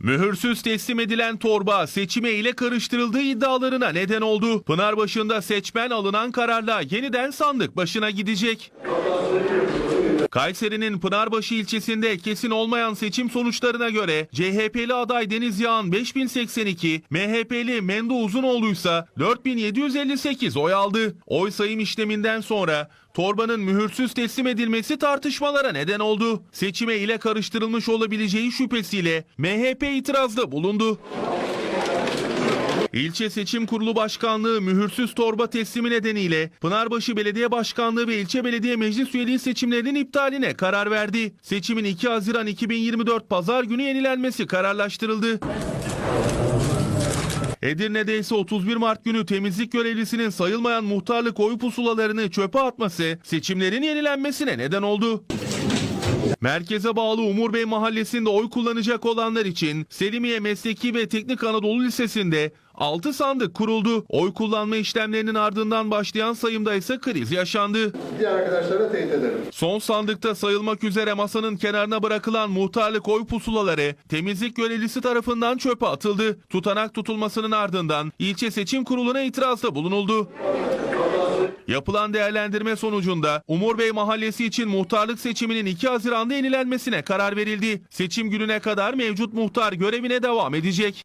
Mühürsüz teslim edilen torba seçime ile karıştırıldığı iddialarına neden oldu. Pınarbaşı'nda seçmen alınan kararla yeniden sandık başına gidecek. Kayseri'nin Pınarbaşı ilçesinde kesin olmayan seçim sonuçlarına göre CHP'li aday Deniz Yağan 5082, MHP'li Mendo Uzunoğlu ise 4758 oy aldı. Oy sayım işleminden sonra torbanın mühürsüz teslim edilmesi tartışmalara neden oldu. Seçime ile karıştırılmış olabileceği şüphesiyle MHP itirazda bulundu. İlçe Seçim Kurulu Başkanlığı mühürsüz torba teslimi nedeniyle Pınarbaşı Belediye Başkanlığı ve İlçe Belediye Meclis Üyeliği seçimlerinin iptaline karar verdi. Seçimin 2 Haziran 2024 Pazar günü yenilenmesi kararlaştırıldı. Edirne'de ise 31 Mart günü temizlik görevlisinin sayılmayan muhtarlık oy pusulalarını çöpe atması seçimlerin yenilenmesine neden oldu. Merkeze bağlı Umur Bey mahallesinde oy kullanacak olanlar için Selimiye Mesleki ve Teknik Anadolu Lisesi'nde 6 sandık kuruldu. Oy kullanma işlemlerinin ardından başlayan sayımda ise kriz yaşandı. Diğer arkadaşlara teyit ederim. Son sandıkta sayılmak üzere masanın kenarına bırakılan muhtarlık oy pusulaları temizlik görevlisi tarafından çöpe atıldı. Tutanak tutulmasının ardından ilçe seçim kuruluna itirazda bulunuldu. Yapılan değerlendirme sonucunda Umur Bey Mahallesi için muhtarlık seçiminin 2 Haziran'da yenilenmesine karar verildi. Seçim gününe kadar mevcut muhtar görevine devam edecek.